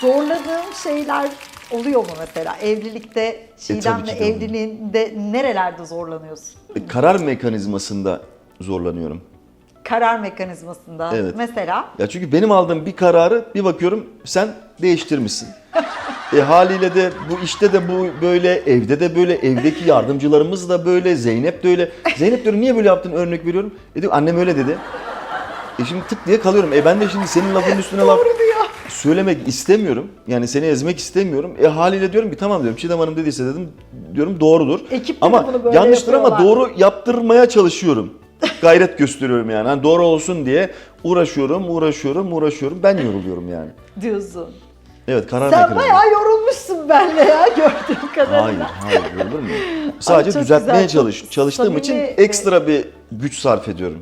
zorladığın şeyler oluyor mu mesela? Evlilikte, Çiğdem'le E, tabii ki de evliliğinde nerelerde zorlanıyorsun? E, Karar mekanizmasında zorlanıyorum. Karar mekanizmasında. Evet. Mesela Ya çünkü benim aldığım bir kararı bir bakıyorum sen değiştirmişsin. e haliyle de bu işte de bu böyle, evde de böyle, evdeki yardımcılarımız da böyle, Zeynep de öyle. Zeynep diyorum niye böyle yaptın örnek veriyorum. E diyor annem öyle dedi. E şimdi tık diye kalıyorum. E ben de şimdi senin lafın üstüne laf diyor. Söylemek istemiyorum. Yani seni ezmek istemiyorum. E haliyle diyorum ki tamam diyorum Çiğdem Hanım dediyse dedim diyorum doğrudur. Ekipte de ama bunu böyle yanlıştır ama yapıyorlar. doğru yaptırmaya çalışıyorum. Gayret gösteriyorum yani. Hani doğru olsun diye uğraşıyorum, uğraşıyorum, uğraşıyorum. Ben yoruluyorum yani. diyorsun. Evet karar Sen mekanizması. bayağı yorulmuşsun benle ya gördüğüm kadarıyla. Hayır, hayır yorulur mu? Sadece çok düzeltmeye güzel, çok çalış, çalıştığım için samimi ekstra bir güç sarf ediyorum.